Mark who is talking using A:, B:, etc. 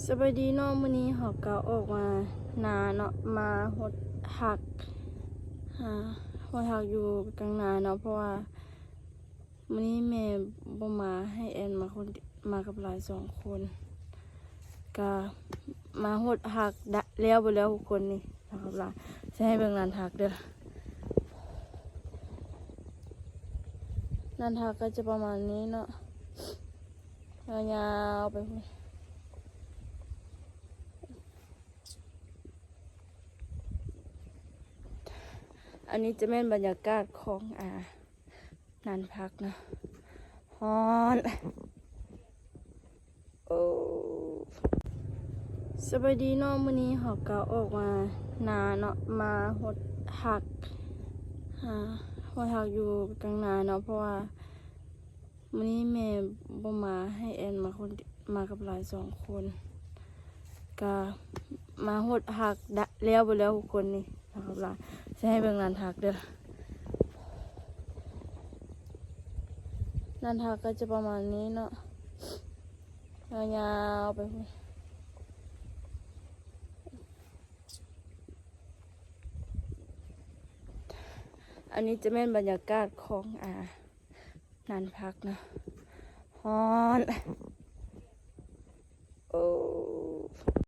A: สบายดีเนาะมื้อนี้เฮาก็ออกมานาเนาะมาหดหักหาหดหักอยู่กลางนาเนาะเพราะว่ามื้อนี้แม่บ่มาให้แอนมาคนมากับหลายสองคนก็มาหดหักดะแล้วบ่แล้วทุกคนนี่นะครับหลานจะให้เบิ่งลานหักเด้อลานหักก็จะประมาณนี้เนาะยาวๆไปพุ่ อันนี้จะเป็นบรรยากาศของอ่านานพักนะฮอนโอ้สบายดีเนาะมื้อนี้เฮาก็ออกมานาเนาะมาหดหักหาหดหักอยู่กลางนาเนาะเพราะว่ามื้อนี้แม่บ่มาให้แอนมาคนมากับหลายสองคนก็มาหดหักดะแล้วบ่แล้วทุกคนนี่นะครับหลาน จะให้เบิ่งลานทักเด้อลานทักก็จะประมาณนี้เนาะยาวๆไปอันนี้จะเป็นบรรยากาศของอ่านานพักเนาะฮอน